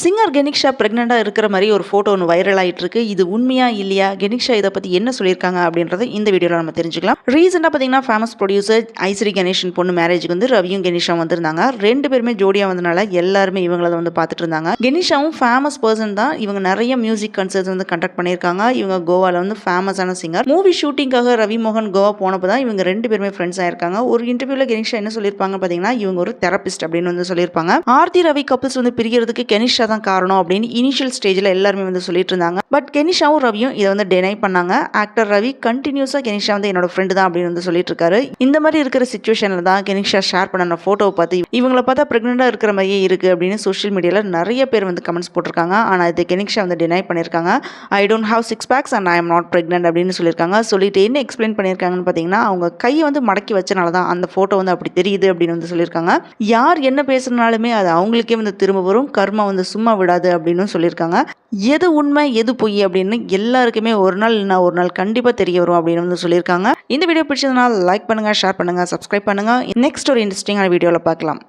Singer கெனிக்ஷா ப்ரெக்னெண்ட்டாக இருக்கிற மாதிரி ஒரு ஃபோட்டோ ஒன்று வைரல் ஆகிட்டு இருக்கு இது உண்மையா இல்லையா? கெனிக்ஷா இதை பற்றி என்ன சொல்லியிருக்காங்க அப்படின்றத இந்த வீடியோவில் நம்ம தெரிஞ்சுக்கலாம். ரீசெண்டாக பார்த்தீங்கன்னா ஃபேமஸ் ப்ரொடியூசர் ஐஸ்வரி கணேஷன் பொண்ணு மேரேஜுக்கு வந்து ரவியும் கெனிஷா வந்திருந்தாங்க. ரெண்டு பேருமே ஜோடியாக வந்தனால எல்லாருமே இவங்கள வந்து பார்த்துட்டு இருந்தாங்க. கெனிஷாவும் ஃபேமஸ் பர்சன் தான். இவங்க நிறைய மியூசிக் கன்சர்ட்ஸ் வந்து கண்டக்ட் பண்ணியிருக்காங்க. இவங்க கோவாவில் வந்து ஃபேமஸான சிங்கர் மூவி ஷூட்டிங்காக ரவி மோகன் கோவா போனப்போ தான் இவங்க ரெண்டு பேருமே ஃப்ரெண்ட்ஸ் ஆயிருக்காங்க. ஒரு இன்டர்வியூவில் கெனிஷா என்ன சொல்லியிருப்பாங்க பார்த்தீங்கன்னா இவங்க ஒரு தெரபிஸ்ட் அப்படின்னு வந்து சொல்லியிருப்பாங்க. ஆர்த்தி ரவி கப்பிள்ஸ் வந்து பிரிகிறதுக்கு கெனிஷா தான் காரணம் அப்படின்னு இனிஷியல் ஸ்டேஜில் எல்லாருமே வந்து சொல்லிட்டு இருந்தாங்க. பட் கெனிஷாவும் ரவியும் இதை வந்து டெனை பண்ணாங்க. ஆக்டர் ரவி கண்டினியூஸாக கெனிஷா வந்து என்னோட ஃப்ரெண்டு தான் அப்படின்னு வந்து சொல்லிட்டு இருக்காரு. இந்த மாதிரி இருக்கிற சுச்சுவேஷனில் தான் கெனிஷா ஷேர் பண்ண ஃபோட்டோவை பார்த்து இவங்களை பார்த்தா ப்ரெக்னெண்ட்டாக இருக்கிற மாதிரியே இருக்குது அப்படின்னு சோஷியல் மீடியாவில் நிறைய பேர் வந்து கமெண்ட்ஸ் போட்டிருக்காங்க. ஆனால் இது கெனிஷா வந்து டினை பண்ணியிருக்காங்க. I don't have six packs and I am not pregnant அப்படின்னு சொல்லியிருக்காங்க. சொல்லிட்டு என்ன எக்ஸ்பிளைன் பண்ணியிருக்காங்கன்னு பார்த்தீங்கன்னா அவங்க கையை வந்து மடக்கி வச்சனால தான் அந்த ஃபோட்டோ வந்து அப்படி தெரியுது அப்படின்னு வந்து சொல்லியிருக்காங்க. யார் என்ன பேசுனாலுமே அது அவங்களுக்கே வந்து திரும்ப வரும். கர்மா வந்து சும்மா விடாது அப்படின்னு சொல்லியிருக்காங்க. எது உண்மை எது பொய் அப்படின்னு எல்லாருக்குமே ஒரு நாள் இல்லைனா ஒரு நாள் கண்டிப்பாக தெரிய வரும் அப்படின்னு வந்து சொல்லியிருக்காங்க. இந்த வீடியோ பிடிச்சதுனால லைக் பண்ணுங்கள் ஷேர் பண்ணுங்கள் சப்ஸ்கிரைப் பண்ணுங்கள் நெக்ஸ்ட் ஒரு இன்ட்ரெஸ்டிங்கான வீடியோவில் பார்க்கலாம்.